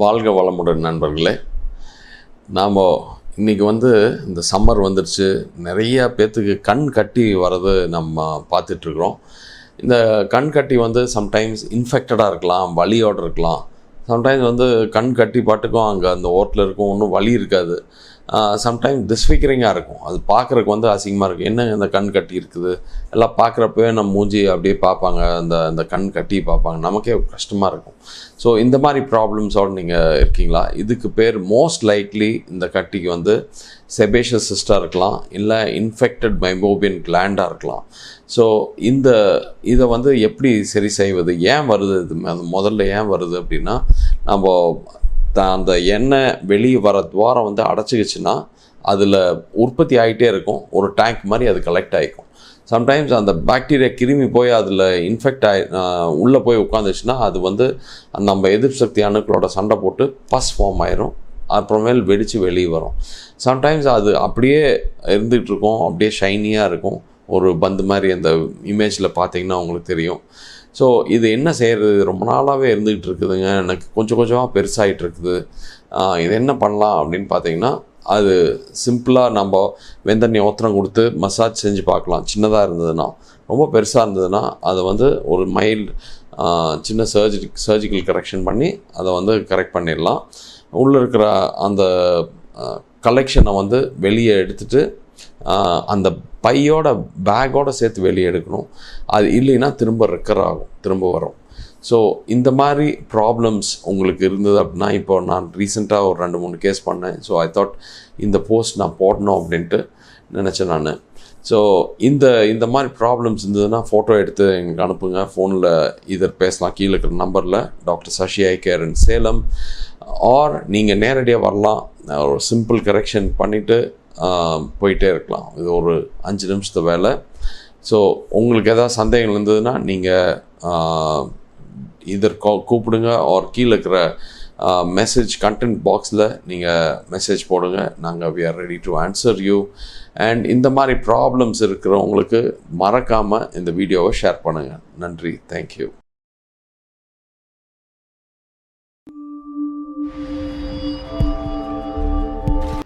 வாழ்க வளமுடன் நண்பர்களே. நாம் இன்றைக்கி வந்து இந்த சம்மர் வந்துடுச்சு நிறையா பேர்த்துக்கு கண் கட்டி வர்றது நம்ம பார்த்துட்ருக்குறோம். இந்த கண் கட்டி வந்து சம்டைம்ஸ் இன்ஃபெக்டடாக இருக்கலாம் வலியோடு இருக்கலாம். சம்டைம்ஸ் வந்து கண் கட்டி பாட்டுக்கும் அங்கே அந்த ஓட்டில் இருக்கும் ஒன்றும் வலி இருக்காது. சம்டைம் டிஸ்ஃபிகரிங்காக இருக்கும். அது பார்க்குறக்கு வந்து அசிங்கமாக இருக்கும். என்ன இந்த கண் கட்டி இருக்குது? எல்லாம் பார்க்குறப்பவே நம்ம மூஞ்சி அப்படியே பார்ப்பாங்க. அந்த அந்த கண் கட்டி பார்ப்பாங்க. நமக்கே கஷ்டமாக இருக்கும். ஸோ இந்த மாதிரி ப்ராப்ளம்ஸோடு நீங்கள் இருக்கீங்களா? இதுக்கு பேர் மோஸ்ட் லைக்லி இந்த கட்டிக்கு வந்து செபேஷியஸ் சிஸ்டாக இருக்கலாம். இல்லை இன்ஃபெக்டட் மைமோபியன் கிளாண்டாக இருக்கலாம். ஸோ இந்த இதை வந்து எப்படி சரி செய்வது? ஏன் வருது? இது முதல்ல ஏன் வருது அப்படின்னா நம்ம த அந்த எண்ணெய் வெளியே வர துவாரம் வந்து அடைச்சிக்கிச்சுன்னா அதில் உற்பத்தி ஆகிட்டே இருக்கும். ஒரு டேங்க் மாதிரி அது கலெக்ட் ஆகிக்கும் சம்டைம்ஸ் அந்த பாக்டீரியா கிருமி போய் அதில் இன்ஃபெக்ட் ஆகி உள்ளே போய் உட்காந்துச்சுன்னா அது வந்து நம்ம எதிர்ப்பு சக்தி அணுக்களோட சண்டை போட்டு பஸ் ஃபார்ம் ஆயிரும். அப்புறமேல் வெடித்து வெளியே வரும். சம்டைம்ஸ் அது அப்படியே இருந்துகிட்டு இருக்கும். அப்படியே ஷைனியாக இருக்கும். ஒரு பந்து மாதிரி அந்த இமேஜில் பார்த்தீங்கன்னா உங்களுக்கு தெரியும். ஸோ இது என்ன செய்கிறது ரொம்ப நாளாகவே இருந்துகிட்டு இருக்குதுங்க. எனக்கு கொஞ்சம் கொஞ்சமாக பெருசாகிட்டு இருக்குது. இது என்ன பண்ணலாம் அப்படின்னு பார்த்தீங்கன்னா அது சிம்பிளாக நம்ம வெந்தண்ணி ஓத்திரம் கொடுத்து மசாஜ் செஞ்சு பார்க்கலாம். சின்னதாக இருந்ததுன்னா. ரொம்ப பெருசாக இருந்ததுன்னா அதை வந்து ஒரு மைல்டு சின்ன சர்ஜரி சர்ஜிக்கல் கரெக்ஷன் பண்ணி அதை வந்து கரெக்ட் பண்ணிடலாம். உள்ளே இருக்கிற அந்த கலெக்ஷனை வந்து வெளியே எடுத்துகிட்டு அந்த பையோட பேக்கோடு சேர்த்து வெளியே எடுக்கணும். அது இல்லைன்னா திரும்ப ரெக்கர் ஆகும் திரும்ப வரும். ஸோ இந்த மாதிரி ப்ராப்ளம்ஸ் உங்களுக்கு இருந்தது அப்படின்னா இப்போ நான் ரீசெண்டாக ஒரு ரெண்டு மூணு கேஸ் பண்ணேன். ஸோ ஐ தாட் இந்த போஸ்ட் நான் போடணும் அப்படின்ட்டு நினச்சேன் நான். ஸோ இந்த இந்த மாதிரி ப்ராப்ளம்ஸ் இருந்ததுன்னா ஃபோட்டோ எடுத்து எங்களுக்கு அனுப்புங்க. ஃபோனில் இதர் பேசலாம். கீழே இருக்கிற நம்பரில் டாக்டர் சஷி ஐ கேரன் சேலம் ஆர் நீங்கள் நேரடியாக வரலாம். ஒரு சிம்பிள் கரெக்ஷன் பண்ணிவிட்டு போயிட்டே இருக்கலாம். இது ஒரு அஞ்சு நிமிஷத்து வேலை. ஸோ உங்களுக்கு எதாவது சந்தேகம் இருந்ததுன்னா நீங்கள் இதர் கூப்பிடுங்க. ஆர் கீழே இருக்கிற மெசேஜ் கண்டென்ட் பாக்ஸில் நீங்கள் மெசேஜ் போடுங்க. நாங்கள் we are ready to answer you and இந்த மாதிரி ப்ராப்ளம்ஸ் இருக்கிறவங்களுக்கு மறக்காமல் இந்த வீடியோவை ஷேர் பண்ணுங்கள் நன்றி. தேங்க்யூ